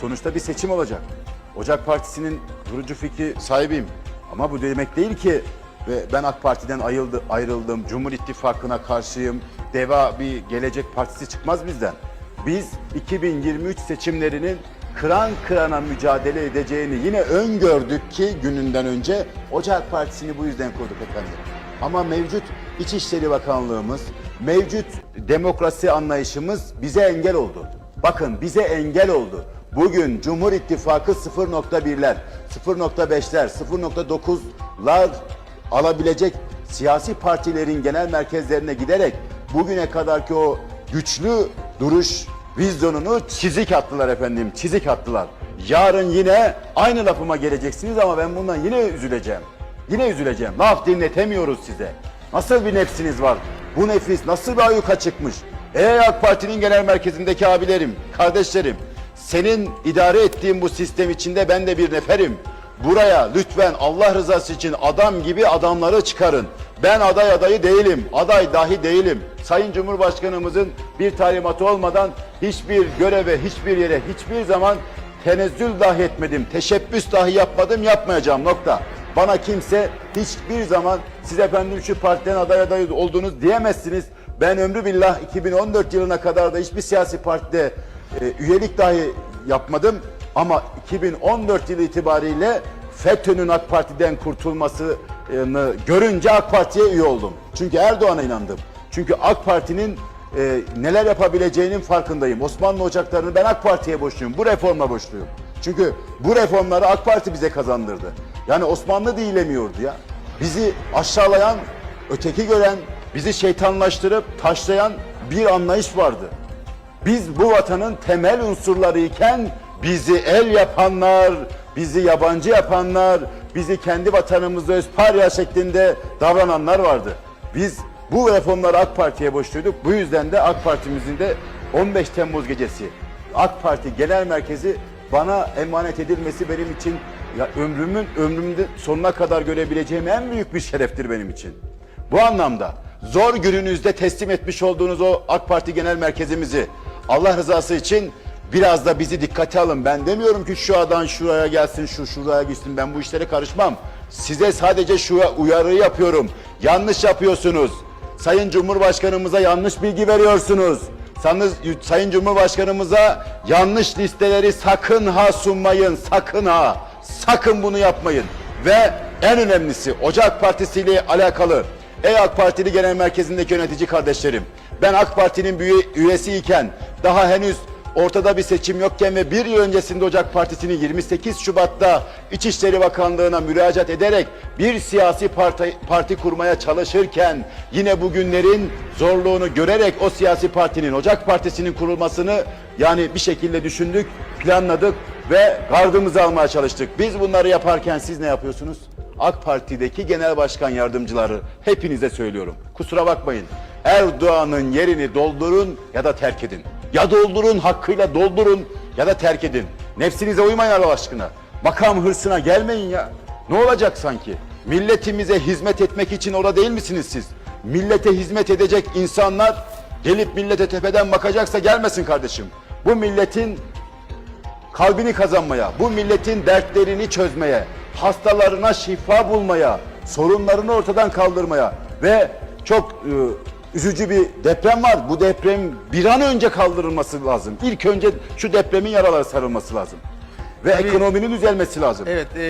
Sonuçta bir seçim olacak. Ocak Partisi'nin kurucu fikri sahibiyim. Ama bu demek değil ki ve ben AK Parti'den ayrıldı, ayrıldım, Cumhur İttifakı'na karşıyım, deva bir gelecek partisi çıkmaz bizden. Biz 2023 seçimlerinin kıran kırana mücadele edeceğini yine öngördük ki gününden önce Ocak Partisi'ni bu yüzden kurduk efendim. Ama mevcut İçişleri Bakanlığımız, mevcut demokrasi anlayışımız bize engel oldu. Bakın bize engel oldu. Bugün Cumhur İttifakı 0.1'ler, 0.5'ler, 0.9'lar alabilecek siyasi partilerin genel merkezlerine giderek bugüne kadarki o güçlü duruş vizyonunu çizik attılar efendim, çizik attılar. Yarın yine aynı lafıma geleceksiniz ama ben bundan yine üzüleceğim. Yine üzüleceğim. Laf dinletemiyoruz size. Nasıl bir nefsiniz var? Bu nefis nasıl bir ayyuka çıkmış? Ey AK Parti'nin genel merkezindeki abilerim, kardeşlerim, senin idare ettiğin bu sistem içinde ben de bir neferim. Buraya lütfen Allah rızası için adam gibi adamları çıkarın. Ben aday adayı değilim, aday dahi değilim. Sayın Cumhurbaşkanımızın bir talimatı olmadan hiçbir göreve, hiçbir yere, hiçbir zaman tenezzül dahi etmedim, teşebbüs dahi yapmadım, yapmayacağım nokta. Bana kimse hiçbir zaman siz efendim şu partiden aday adayı oldunuz diyemezsiniz. Ben ömrü billah 2014 yılına kadar da hiçbir siyasi partide e, üyelik dahi yapmadım. Ama 2014 yılı itibariyle FETÖ'nün AK Parti'den kurtulmasını görünce AK Parti'ye üye oldum. Çünkü Erdoğan'a inandım. Çünkü AK Parti'nin e, neler yapabileceğinin farkındayım. Osmanlı ocaklarını ben AK Parti'ye borçluyum. Bu reforma borçluyum. Çünkü bu reformları AK Parti bize kazandırdı. Yani Osmanlı değilemiyordu ya. Bizi aşağılayan, öteki gören, bizi şeytanlaştırıp taşlayan bir anlayış vardı. Biz bu vatanın temel unsurları iken bizi el yapanlar, bizi yabancı yapanlar, bizi kendi vatanımızda özparya şeklinde davrananlar vardı. Biz bu reformları AK Parti'ye borçluyduk. Bu yüzden de AK Parti'mizin de 15 Temmuz gecesi AK Parti Genel Merkezi bana emanet edilmesi benim için ya ömrümün ömrümde sonuna kadar görebileceğim en büyük bir şereftir benim için. Bu anlamda zor gününüzde teslim etmiş olduğunuz o AK Parti Genel Merkezimizi Allah rızası için biraz da bizi dikkate alın. Ben demiyorum ki şu adam şuraya gelsin, şu şuraya gitsin. Ben bu işlere karışmam. Size sadece şu uyarı yapıyorum. Yanlış yapıyorsunuz. Sayın Cumhurbaşkanımıza yanlış bilgi veriyorsunuz. Sanız, Sayın Cumhurbaşkanımıza yanlış listeleri sakın ha sunmayın. Sakın ha. Sakın bunu yapmayın. Ve en önemlisi Ocak Partisi ile alakalı Ey AK Partili Genel Merkezi'ndeki yönetici kardeşlerim. Ben AK Parti'nin üyesiyken daha henüz ortada bir seçim yokken ve bir yıl öncesinde Ocak Partisi'nin 28 Şubat'ta İçişleri Bakanlığı'na müracaat ederek bir siyasi parti, parti kurmaya çalışırken yine bugünlerin zorluğunu görerek o siyasi partinin Ocak Partisi'nin kurulmasını yani bir şekilde düşündük, planladık ve gardımızı almaya çalıştık. Biz bunları yaparken siz ne yapıyorsunuz? AK Parti'deki genel başkan yardımcıları hepinize söylüyorum. Kusura bakmayın. Erdoğan'ın yerini doldurun ya da terk edin. Ya doldurun hakkıyla doldurun ya da terk edin. Nefsinize uymayın Allah aşkına. Makam hırsına gelmeyin ya. Ne olacak sanki? Milletimize hizmet etmek için orada değil misiniz siz? Millete hizmet edecek insanlar gelip millete tepeden bakacaksa gelmesin kardeşim. Bu milletin kalbini kazanmaya, bu milletin dertlerini çözmeye, hastalarına şifa bulmaya, sorunlarını ortadan kaldırmaya ve çok e, üzücü bir deprem var. Bu deprem bir an önce kaldırılması lazım. İlk önce şu depremin yaraları sarılması lazım. Ve ekonominin düzelmesi lazım. Evet, e,